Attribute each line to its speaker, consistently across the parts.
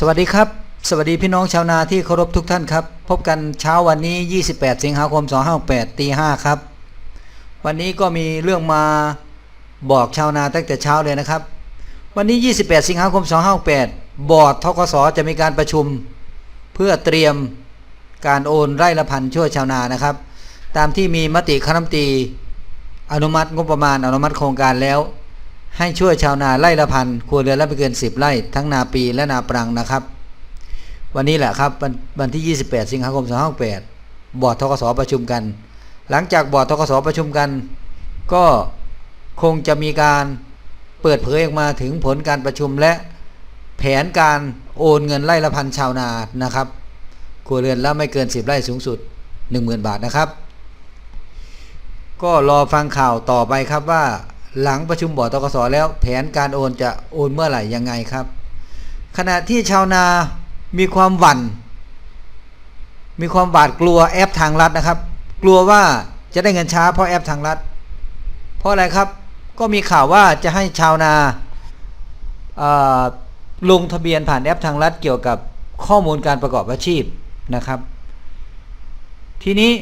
Speaker 1: สวัสดีครับ สวัสดีพี่น้องชาวนาที่เคารพทุกท่านครับ พบกันเช้าวันนี้ 28 สิงหาคม 2568ตี5ครับ วันนี้ก็มีเรื่องมาบอกชาวนาตั้งแต่เช้าเลยนะครับ วันนี้ 28 สิงหาคม 2568บอร์ดทกสจะมีการประชุม เพื่อเตรียมการโอนไร่ละพันช่วยชาวนานะครับ ตามที่มีมติคณะมนตรีอนุมัติงบประมาณอนุมัติโครงการแล้ว ให้ช่วยชาวนาไร่ละพันครัวเรือนละไม่เกิน10ไร่ ทั้งนาปีและนาปรังนะครับ วันนี้แหละครับวันวันที่ 28 สิงหาคม2568บอร์ดทกสประชุมกัน หลังจากบอร์ดทกสประชุมกัน ก็คงจะมีการเปิดเผยออกมาถึงผลการประชุมและแผนการโอนเงินไร่ละพันชาวนานะครับครัวเรือนละไม่เกิน 10 ไร่สูงสุด 10,000 บาทนะครับ ก็รอฟังข่าวต่อไปครับว่า หลังประชุมบอร์ดตกสแล้วแผนการโอนจะโอนเมื่อไหร่ยังไงครับ ขณะที่ชาวนามีความหวัน่น มีความหวาดกลัวแอปทางรัฐนะครับ กลัวว่าจะได้เงินช้าเพราะแอปทางรัฐ เพราะอะไรครับก็มีข่าวว่าจะให้ชาวนาลงทะเบียนผ่านแอปทางรัฐเกี่ยวกับข้อมูลการประกอบอาชีพนะครับ ทีนี้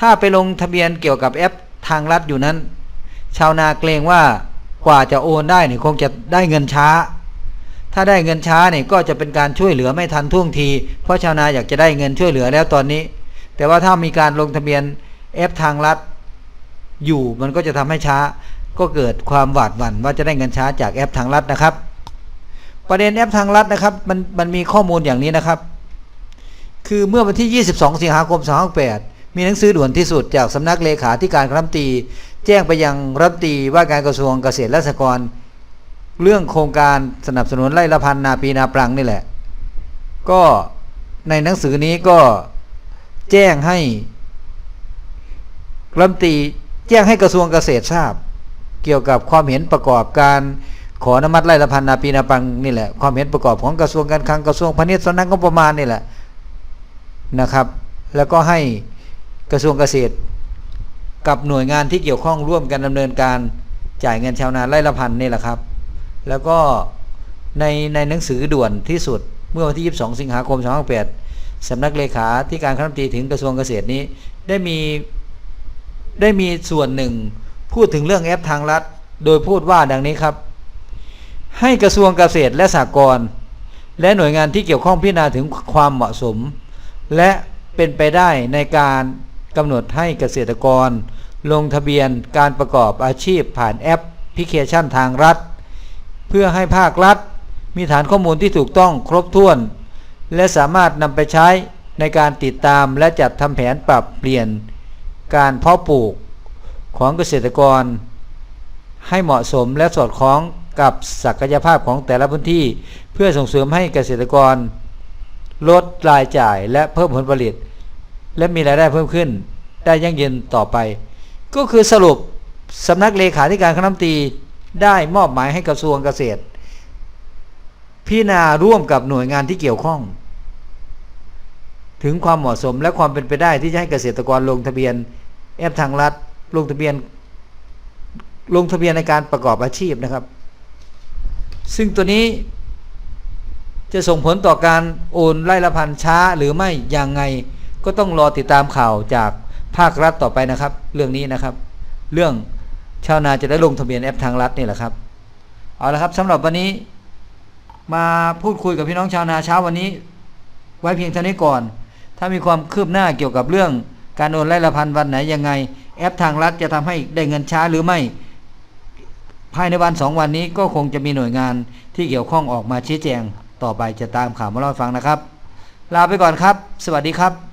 Speaker 1: ถ้าไปลงทะเบียนเกี่ยวกับแอปทางรัฐอยู่นั้น ชาวนาเกรงว่ากว่าจะโอนได้เนี่ยคงจะได้เงินช้า ถ้าได้เงินช้าเนี่ยก็จะเป็นการช่วยเหลือไม่ทันท่วงที เพราะชาวนาอยากจะได้เงินช่วยเหลือแล้วตอนนี้ แต่ว่าถ้ามีการลงทะเบียนแอปทางรัฐอยู่มันก็จะทำให้ช้า ก็เกิดความหวาดหวั่นว่าจะได้เงินช้าจากแอปทางรัฐนะครับ ประเด็นแอปทางรัฐนะครับมันมันมีข้อมูลอย่างนี้นะครับ คือเมื่อวันที่ 22 สิงหาคม 2568มีหนังสือด่วนที่สุดจากสำนักเลขาธิการคณะรัฐมนตรี แจ้งไปยังรัฐตีว่าการกระทรวงเกษตรและสหกรณ์เรื่องโครงการสนับสนุนไร่ละพันนาปีนาปรังนี่แหละ ก็ในหนังสือนี้ก็แจ้งให้รัฐตีแจ้งให้กระทรวงเกษตรทราบ เกี่ยวกับความเห็นประกอบการขออนุมัติไร่ละพันนาปีนาปังนี่แหละความเห็นประกอบของกระทรวงการคลังกระทรวงพาณิชย์สำนักงบประมาณนี่แหละนะครับ แล้วก็ให้กระทรวงเกษตร กับหน่วยงานที่เกี่ยวข้องร่วมกันดำเนินการจ่ายเงินชาวนาไร่ละพันนี่แหละครับ แล้วก็ในในหนังสือด่วนที่สุดเมื่อวันที่ 22 สิงหาคม 2568สำนักเลขาที่การคณะมนตรีถึงกระทรวงเกษตรนี้ได้มีได้มีส่วนหนึ่ง พูดถึงเรื่องแอปทางรัฐ โดยพูดว่าดังนี้ครับ ให้กระทรวงเกษตรและสหกรณ์และหน่วยงานที่เกี่ยวข้องพิจารณาถึงความเหมาะสม และเป็นไปได้ในการ กำหนดให้เกษตรกร ลงทะเบียนการประกอบอาชีพผ่านแอปพลิเคชันทางรัฐ เพื่อให้ภาครัฐ มีฐานข้อมูลที่ถูกต้องครบถ้วน และสามารถนำไปใช้ในการติดตามและจัดทำแผนปรับเปลี่ยน การเพาะปลูกของเกษตรกร ให้เหมาะสมและสอดคล้องกับศักยภาพของแต่ละพื้นที่ เพื่อส่งเสริมให้เกษตรกร ลดรายจ่ายและเพิ่มผลผลิต และมีรายได้เพิ่มขึ้น ได้ยั่งยืนต่อไป ก็คือสรุปสำนักเลขาธิการคณะรัฐมนตรีได้มอบหมายให้กระทรวงเกษตร พิจารณาร่วมกับหน่วยงานที่เกี่ยวข้อง ถึงความเหมาะสมและความเป็นไปได้ที่จะให้เกษตรกรลงทะเบียน แอปทางรัฐ ลงทะเบียน ลงทะเบียนในการประกอบอาชีพนะครับ ซึ่งตัวนี้จะส่งผลต่อการโอนไร่ละพันช้าหรือไม่อย่างไง ก็ต้องรอติดตามข่าวจากภาครัฐต่อไปนะครับ เรื่องนี้นะครับ เรื่องชาวนาจะได้ลงทะเบียนแอปทางรัฐนี่แหละครับเอาละครับสำหรับวันนี้มาพูดคุยกับพี่น้องชาวนาเช้าวันนี้ ไว้เพียงเท่านี้ก่อน ถ้ามีความคืบหน้าเกี่ยวกับเรื่องการโอนไร่ละพันวันไหนยังไง แอปทางรัฐจะทำให้ได้เงินช้าหรือไม่ ภายในวันสองวันนี้ก็คงจะมีหน่วยงานที่เกี่ยวข้องออกมาชี้แจง ต่อไปจะตามข่าวมาเล่าฟังนะครับ ลาไปก่อนครับ สวัสดีครับ